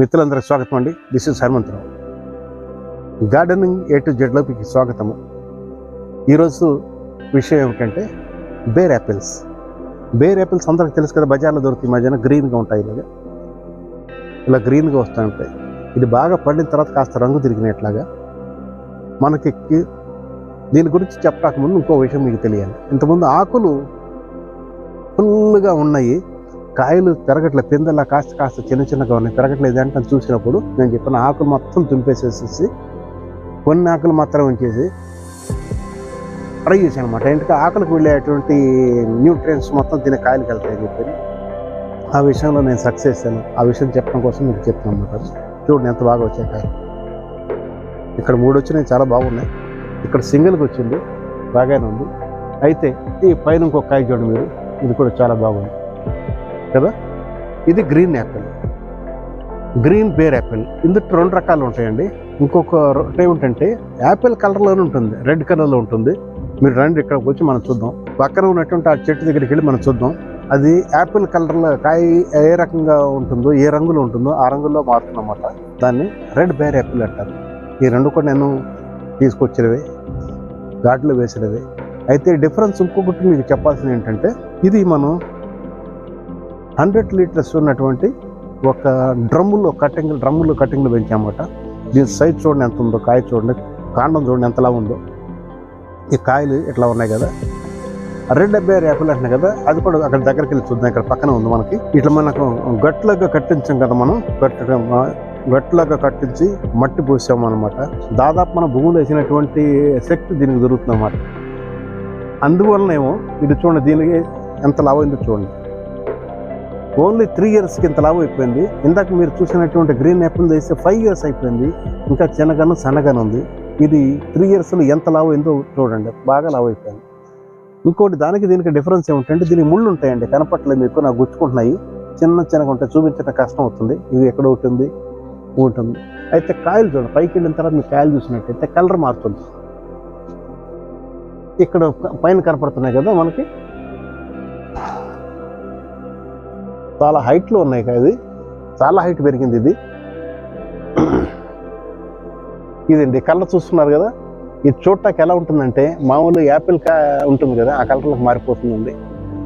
మిత్రులందరికీ స్వాగతం అండి. This is Hanumantha Rao. Gardening A to జెడ్లోకి స్వాగతము. ఈరోజు విషయం ఏమిటంటే బేర్ యాపిల్స్ బేర్ యాపిల్స్ అందరికి తెలుసు కదా బజార్లో దొరుకుతాయి మధ్యాహ్నం గ్రీన్గా ఉంటాయి ఇలాగా. ఇలా గ్రీన్గా వస్తూ ఉంటాయి. ఇది బాగా పండిన తర్వాత కాస్త రంగు తిరిగినట్లాగా. మనకి దీని గురించి చెప్పడానికి ముందు ఇంకో విషయం మీకు తెలియాలి. ఇంతకుముందు ఆకులు ఫుల్గా ఉన్నాయి. కాయలు పెరగట్లే పిందల్లా కాస్త కాస్త చిన్న చిన్నగా ఉన్నాయి తిరగట్లేదు అంటే చూసినప్పుడు నేను చెప్పిన ఆకులు మొత్తం తుంపేసేసేసి కొన్ని ఆకులు మాత్రం ఉంచేసి ట్రై చేశాను అనమాట ఎందుకంటే ఆకులకు వెళ్ళేటువంటి న్యూట్రియన్స్ మొత్తం తినే కాయలకు వెళ్తాయని చెప్పి ఆ విషయంలో నేను సక్సెస్ అయ్యాను. ఆ విషయం చెప్పడం కోసం మీకు చెప్తాను అనమాట చూడండి ఎంత బాగా వచ్చాయి కాయలు. ఇక్కడ మూడు వచ్చినాయి చాలా బాగున్నాయి. ఇక్కడ సింగిల్కి వచ్చింది బాగానే ఉంది. అయితే ఈ పైన ఇంకొక కాయ చూడండి మీరు ఇది కూడా చాలా బాగుంది. కదా? ఇది green apple. Green pear apple. ఇందులో రెండు రకాలు ఉంటాయండి. ఇంకొక ఏమిటంటే యాపిల్ కలర్లోనే ఉంటుంది. రెడ్ కలర్లో ఉంటుంది. మీరు రండి ఇక్కడికి వచ్చి మనం చూద్దాం. పక్కన ఉన్నటువంటి ఆ చెట్టు దగ్గరికి వెళ్ళి మనం చూద్దాం. అది యాపిల్ కలర్లో కాయ ఏ రకంగా ఉంటుందో ఏ రంగులో ఉంటుందో ఆ రంగులో మారుతుందన్నమాట. దాన్ని రెడ్ బేర్ యాపిల్ అంటారు. ఈ రెండు కూడా నేను తీసుకొచ్చినవి. ఘాట్లో వేసినవి. అయితే డిఫరెన్స్ ఇంకొకటి మీకు చెప్పాల్సింది ఏంటంటే ఇది మనం హండ్రెడ్ లీటర్స్ ఉన్నటువంటి ఒక డ్రమ్ములో కటింగ్ డ్రమ్ములో కటింగ్లో పెంచామన్నమాట దీని సైజ్ చూడండి ఎంత ఉందో కాయ చూడండి. కాండం చూడండి ఎంతలా ఉందో. ఈ కాయలు ఇట్లా ఉన్నాయి కదా. రెడ్ బేర్ యాపిల్ అంటున్నాయి కదా. అది కూడా అక్కడ దగ్గరికి వెళ్ళి చూద్దాం. ఇక్కడ పక్కన ఉంది మనకి. ఇట్లా మనకు గట్లాగా కట్టించాం కదా మనం. కట్టడం గట్లాగా కట్టించి మట్టి పోసాం అనమాట దాదాపు మన భూమిలో వేసినటువంటి శక్తి దీనికి దొరుకుతుంది అన్నమాట అందువలనేమో ఇది చూడండి దీనికి ఎంత లాభం చూడండి. ఓన్లీ త్రీ ఇయర్స్కి ఇంత లాభం అయిపోయింది. ఇందాక మీరు చూసినటువంటి గ్రీన్ యాపిల్ వేస్తే ఫైవ్ ఇయర్స్ అయిపోయింది. ఇంకా చిన్నగాను సన్నగాను ఉంది. ఇది త్రీ ఇయర్స్లో ఎంత లాభం అయిందో చూడండి. బాగా లాభం అయిపోయింది. ఇంకోటి దానికి దీనికి డిఫరెన్స్ ఏమిటంటే దీనికి ముళ్ళు ఉంటాయండి. కనపట్లేదు మీకు నాకు గుచ్చుకుంటున్నాయి. చిన్న చిన్నగా ఉంటాయి చూపించడం కష్టం అవుతుంది. ఇది ఎక్కడ ఉంటుంది? ఉంటుంది. అయితే కాయలు చూడండి. పైకి వెళ్ళిన తర్వాత మీకు కాయలు చూసినట్టయితే కలర్ మారుతుంది. ఇక్కడ పైన కనపడుతున్నాయి కదా మనకి. చాలా హైట్లో ఉన్నాయి కదా ఇది? చాలా హైట్ పెరిగింది ఇది. ఇదండి కలర్ చూస్తున్నారు కదా? ఇది చూడటానికి ఎలా ఉంటుందంటే మామూలు యాపిల్ కా ఉంటుంది కదా ఆ కలర్లోకి మారిపోతుందండి.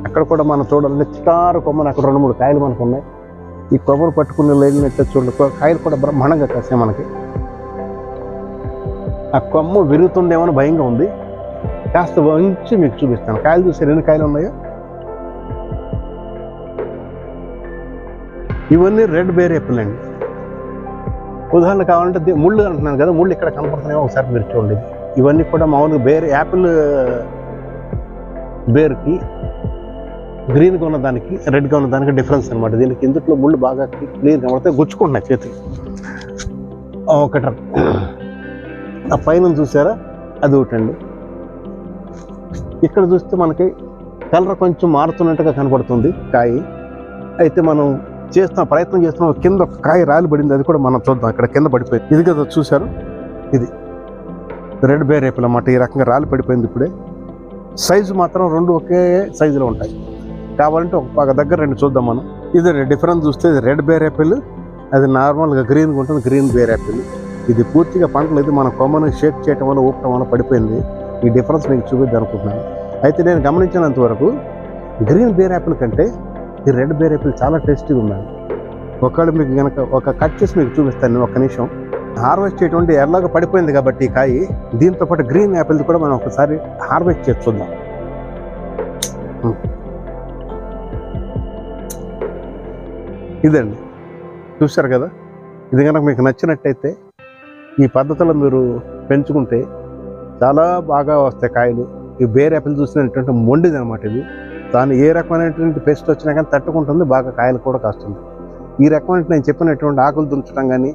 అక్కడ కూడా మనం చూడాలంటే చిటారు కొమ్మలు అక్కడ రెండు మూడు కాయలు మనకు ఉన్నాయి. ఈ కొమ్మలు పట్టుకుని లేనట్టు చూడండి కాయలు కూడా బ్రహ్మాండంగా కాసాయి మనకి. ఆ కొమ్మ విరుగుతుందేమో భయంగా ఉంది. కాస్త వంచి మీకు చూపిస్తాను. కాయలు చూసి ఎన్ని కాయలు ఉన్నాయో? ఇవన్నీ రెడ్ బేర్ యాపిల్ అండి. ఉదాహరణ కావాలంటే ముళ్ళు అంటున్నాను కదా ముళ్ళు ఇక్కడ కనపడుతున్నాయో ఒకసారి మీరు చూడండి. ఇవన్నీ కూడా మామూలుగా బేర్ యాపిల్ బేర్కి గ్రీన్గా ఉన్న దానికి రెడ్గా ఉన్న దానికి డిఫరెన్స్ అనమాట దీనికి ఇందులో ముళ్ళు బాగా క్లియర్ కనబడితే గుచ్చుకుంటున్నాయి చేతికి ఒకట ఆ పైన చూసారా? అది ఒకటండి ఇక్కడ చూస్తే మనకి కలర్ కొంచెం మారుతున్నట్టుగా కనబడుతుంది కాయి. అయితే మనం చేస్తున్న ప్రయత్నం చేస్తున్నాం కింద ఒక కాయ రాలి పడింది అది కూడా మనం చూద్దాం. అక్కడ కింద పడిపోయింది. ఇది కదా చూశారు? ఇది. రెడ్ బేర్ రేపులు అన్నమాట. ఈ రకంగా రాలి పడిపోయింది ఇప్పుడే. సైజు మాత్రం రెండు ఒకే సైజులో ఉంటాయి. కావాలంటే ఒక దగ్గర రెండు చూద్దాం మనం. ఇది డిఫరెన్స్ చూస్తే ఇది రెడ్ బేర్ యాపిల్ అది నార్మల్గా గ్రీన్గా ఉంటుంది గ్రీన్ బేర్ యాపిల్. ఇది పూర్తిగా పంటలు అయితే మన కొమ్మను షేక్ చేయటం వల్ల ఊపటం వల్ల పడిపోయింది. ఈ డిఫరెన్స్ మీకు చూపిద్దాం అనుకుంటున్నాను. అయితే నేను గమనించినంత వరకు గ్రీన్ బేర్ యాపిల్ కంటే ఈ రెడ్ బేర్ యాపిల్ చాలా టేస్టీగా ఉన్నాయి ఒకవేళ మీకు కనుక ఒక కట్ చేసి మీకు చూపిస్తాను ఒక ఒక్క నిమిషం. హార్వెస్ట్ చేయటువంటి ఎర్రగా పడిపోయింది కాబట్టి ఈ కాయి దీంతో పాటు గ్రీన్ యాపిల్ కూడా మనం ఒకసారి హార్వెస్ట్ చేసి చూద్దాం. ఇదండి. చూశారు కదా? ఇది కనుక మీకు నచ్చినట్టయితే ఈ పద్ధతిలో మీరు పెంచుకుంటే చాలా బాగా వస్తాయి కాయలు. ఈ బేర్ యాపిల్ చూసినటువంటి మొండిది అనమాట ఇది. దాని ఏ రకమైనటువంటి పెస్ట్ వచ్చినా కానీ తట్టుకుంటుంది బాగా కాయలు కూడా కాస్తుంది. ఈ రకమైన నేను చెప్పినటువంటి ఆకులు దుంచడం కానీ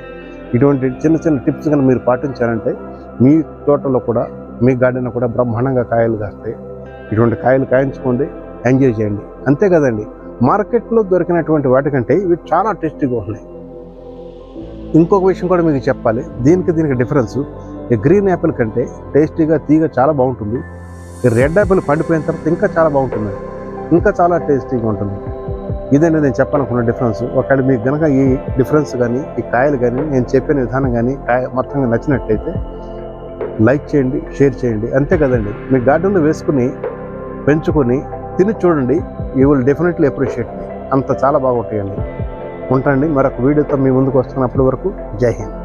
ఇటువంటి చిన్న చిన్న టిప్స్ కానీ మీరు పాటించారంటే మీ తోటలో కూడా మీ గార్డెన్లో కూడా బ్రహ్మాండంగా కాయలు కాస్తాయి. ఇటువంటి కాయలు కాయించుకోండి ఎంజాయ్ చేయండి. అంతే కదండి. మార్కెట్లో దొరికినటువంటి వాటికంటే ఇవి చాలా టేస్టీగా ఉన్నాయి. ఇంకొక విషయం కూడా మీకు చెప్పాలి. దీనికి దీనికి డిఫరెన్స్ ఈ గ్రీన్ యాపిల్ కంటే టేస్టీగా తీగ చాలా బాగుంటుంది. ఈ రెడ్ యాపిల్ పండిపోయిన తర్వాత ఇంకా చాలా బాగుంటుంది. ఇంకా చాలా టేస్టీగా ఉంటుంది. ఇదండి నేను చెప్పాలనుకున్న డిఫరెన్స్ ఒకవేళ మీకు కనుక ఈ డిఫరెన్స్ కానీ ఈ కాయలు కానీ నేను చెప్పిన విధానం కానీ కాయ మొత్తంగా నచ్చినట్టయితే లైక్ చేయండి షేర్ చేయండి. అంతే కదండి. మీ గార్డెన్లో వేసుకుని పెంచుకొని తిని చూడండి. యూ విల్ డెఫినెట్లీ అప్రిషియేట్ అంత చాలా బాగుంటాయండి. ఉంటాండి మరొక వీడియోతో మీ ముందుకు వస్తున్నప్పటి వరకు జై హింద్.